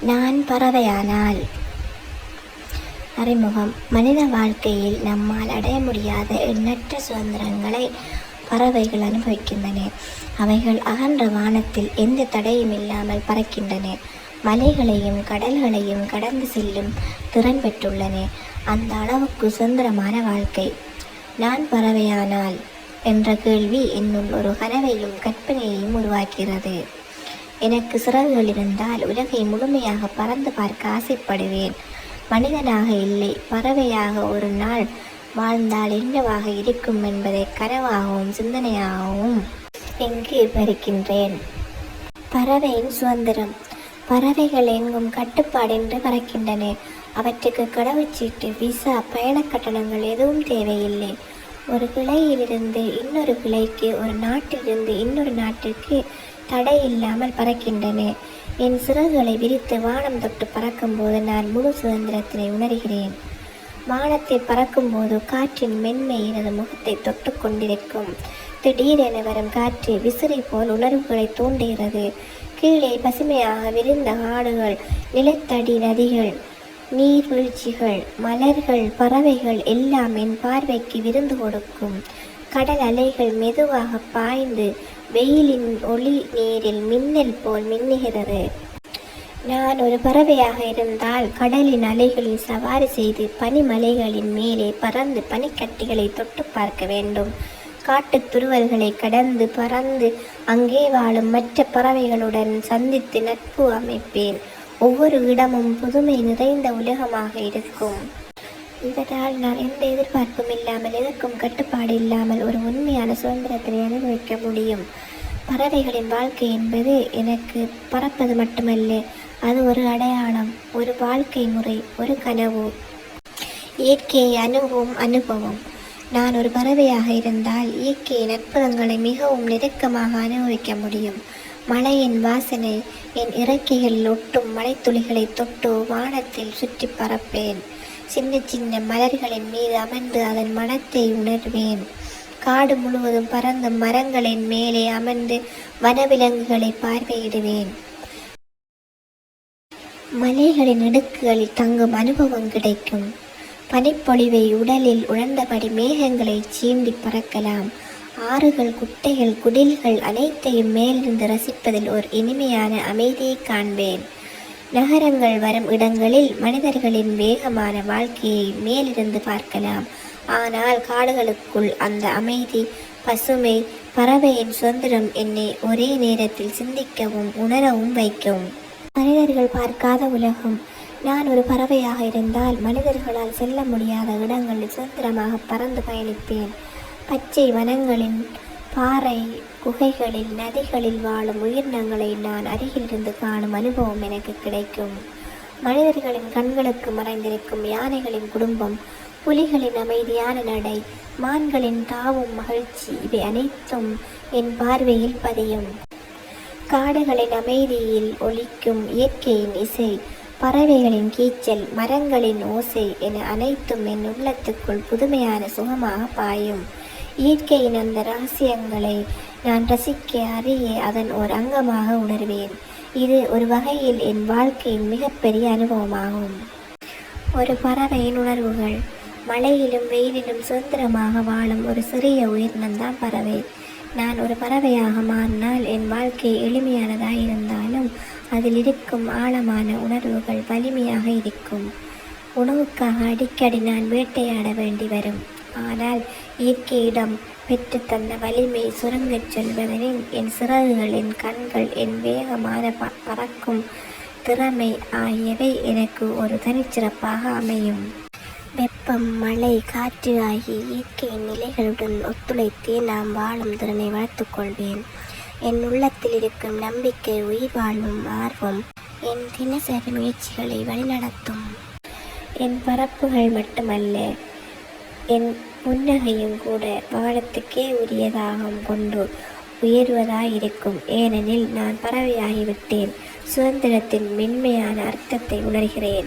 நான் பறவையானால். அறிமுகம். மனித வாழ்க்கையில் நம்மால் அடைய முடியாத எண்ணற்ற சுதந்திரங்களை பறவைகள் அனுபவிக்கின்றன. அவைகள் அகன்ற வானத்தில் எந்த தடையும் இல்லாமல் பறக்கின்றன. மலைகளையும் கடல்களையும் கடந்து செல்லும் திறன் பெற்றுள்ளன. அந்த அளவுக்கு சுதந்திரமான வாழ்க்கை. நான் பறவையானால் என்ற கேள்வி என்னும் ஒரு கனவையும் கற்பனையையும் உருவாக்கிறது எனக்கு சிறகுகள் இருந்தால் உலகை முழுமையாக பறந்து பார்க்க ஆசைப்படுவேன். மனிதனாக இல்லை பறவையாக ஒரு நாள் வாழ்ந்தால் என்னவாக இருக்கும் என்பதை கனவாகவும் சிந்தனையாகவும் இங்கு பறிக்கின்றேன்? பறவையின் சுதந்திரம். பறவைகள் எங்கும் கட்டுப்பாடின்றி பறக்கின்றன. அவற்றுக்கு கடவுச்சீட்டு விசா பயண கட்டணங்கள் எதுவும் தேவையில்லை. ஒரு கிளையிலிருந்து இன்னொரு கிளைக்கு ஒரு நாட்டிலிருந்து இன்னொரு நாட்டிற்கு தடை இல்லாமல் பறக்கின்றன. என் சிறகுகளை விரித்து வானம் தொட்டு பறக்கும்போது நான் முழு சுதந்திரத்தினை உணர்கிறேன். வானத்தில் பறக்கும்போது காற்றின் மென்மை எனது முகத்தை தொட்டு கொண்டிருக்கும். திடீரென வரும் காற்று விசிறி போல் உணர்வுகளை தூண்டுகிறது. கீழே பசுமையாக விரிந்த காடுகள் நிலத்தடி நதிகள் நீர்வீழ்ச்சிகள் மலர்கள் பறவைகள் எல்லாம் என் பார்வைக்கு விருந்து கொடுக்கும். கடல் அலைகள் மெதுவாக பாய்ந்து வெயிலின் ஒளி நீரில் மின்னல் போல் மின்னுகிறது. நான் ஒரு பறவையாக இருந்தால் கடலின் அலைகளில் சவாரி செய்து பனிமலைகளின் மேலே பறந்து பனிக்கட்டிகளை தொட்டு பார்க்க வேண்டும். காட்டுத் துருவல்களை கடந்து பறந்து அங்கே வாழும் மற்ற பறவைகளுடன் சந்தித்து நட்பு அமைப்பேன். ஒவ்வொரு இடமும் புதுமை நிறைந்த உலகமாக இருக்கும். இதனால் நான் எந்த எதிர்பார்ப்பும் இல்லாமல் எதற்கும் கட்டுப்பாடு இல்லாமல் ஒரு உண்மையான சுதந்திரத்தை அனுபவிக்க முடியும். பறவைகளின் வாழ்க்கை என்பது எனக்கு பறப்பது மட்டுமல்ல அது ஒரு அடையாளம் ஒரு வாழ்க்கை முறை ஒரு கனவு. இயற்கையை அணுகும் அனுபவம். நான் ஒரு பறவையாக இருந்தால் இயற்கையின் அற்புதங்களை மிகவும் நெருக்கமாக அனுபவிக்க முடியும். மழையின் வாசனை என் இறக்கைகளில் ஒட்டும் மழைத்துளிகளை தொட்டு வானத்தில் சுற்றி பறப்பேன். சின்ன சின்ன மலர்களின் மீது அமர்ந்து அதன் மனத்தை உணர்வேன். காடு முழுவதும் பறந்த மரங்களின் மேலே அமர்ந்து வனவிலங்குகளை பார்வையிடுவேன். மலைகளின் இடுக்குகளில் தங்கும் அனுபவம் கிடைக்கும். பனிப்பொழிவை உடலில் உணர்ந்தபடி மேகங்களை சீண்டி பறக்கலாம். ஆறுகள் குட்டைகள் குடில்கள் அனைத்தையும் மேலிருந்து ரசிப்பதில் ஒரு இனிமையான அமைதியை காண்பேன். நகரங்கள் வரும் இடங்களில் மனிதர்களின் வேகமான வாழ்க்கையை மேலிருந்து பார்க்கலாம். ஆனால் காடுகளுக்குள் அந்த அமைதி பசுமை பறவையின் சுதந்திரம் என்னை ஒரே நேரத்தில் சிந்திக்கவும் உணரவும் வைக்கும். மனிதர்கள் பார்க்காத உலகம். நான் ஒரு பறவையாக இருந்தால் மனிதர்களால் செல்ல முடியாத இடங்களில் சுதந்திரமாக பறந்து பயணிப்பேன். பச்சை வனங்களின் பாறை குகைகளில் நதிகளில் வாழும் உயிரினங்களை நான் அருகிலிருந்து காணும் அனுபவம் எனக்கு கிடைக்கும். மனிதர்களின் கண்களுக்கு மறைந்திருக்கும் யானைகளின் குடும்பம் புலிகளின் அமைதியான நடை மான்களின் தாவும் மகிழ்ச்சி இவை அனைத்தும் என் பார்வையில் பதியும். காடுகளின் அமைதியில் ஒலிக்கும் இயற்கையின் இசை பறவைகளின் கீச்சல் மரங்களின் ஓசை என அனைத்தும் என் உள்ளத்துக்குள் புதுமையான சுகமாக பாயும். இயற்கையின் அந்த ரகசியங்களை நான் ரசிக்க அறிய அதன் ஒரு அங்கமாக உணர்வேன். இது ஒரு வகையில் என் வாழ்க்கையின் மிகப்பெரிய அனுபவமாகும். ஒரு பறவையின் உணர்வுகள் மழையிலும் வெயிலிலும் சுதந்திரமாக வாழும் ஒரு சிறிய உயிரினம்தான் பறவை. நான் ஒரு பறவையாக மாறினால் என் வாழ்க்கை எளிமையானதாக இருந்தாலும் அதில் இருக்கும் ஆழமான உணர்வுகள் வலிமையாக இருக்கும். உணவுக்காக அடிக்கடி நான் வேட்டையாட வேண்டி வரும். ஆனால் இயற்கையிடம் பெற்று தந்த வலிமை சுரங்கச் செல்வதனின் என் சிறகுகள் என் கண்கள் என் வேகமான ப பறக்கும் திறமை ஆகியவை எனக்கு ஒரு தனிச்சிறப்பாக அமையும். வெப்பம் மழை காற்று ஆகிய இயற்கையின் நிலைகளுடன் ஒத்துழைத்தே நாம் வாழும் திறனை வளர்த்துக் கொள்வேன். என் உள்ளத்தில் இருக்கும் நம்பிக்கை உயிர் வாழும் ஆர்வம் என் தினசரி முயற்சிகளை வழிநடத்தும். என் பரப்புகள் மட்டுமல்ல என் புன்னகையும் கூட வானத்துக்கே உரியதாகும் கொண்டு உயர்வதாயிருக்கும். ஏனெனில் நான் பறவையாகிவிட்டேன் சுதந்திரத்தின் மென்மையான அர்த்தத்தை உணர்கிறேன்.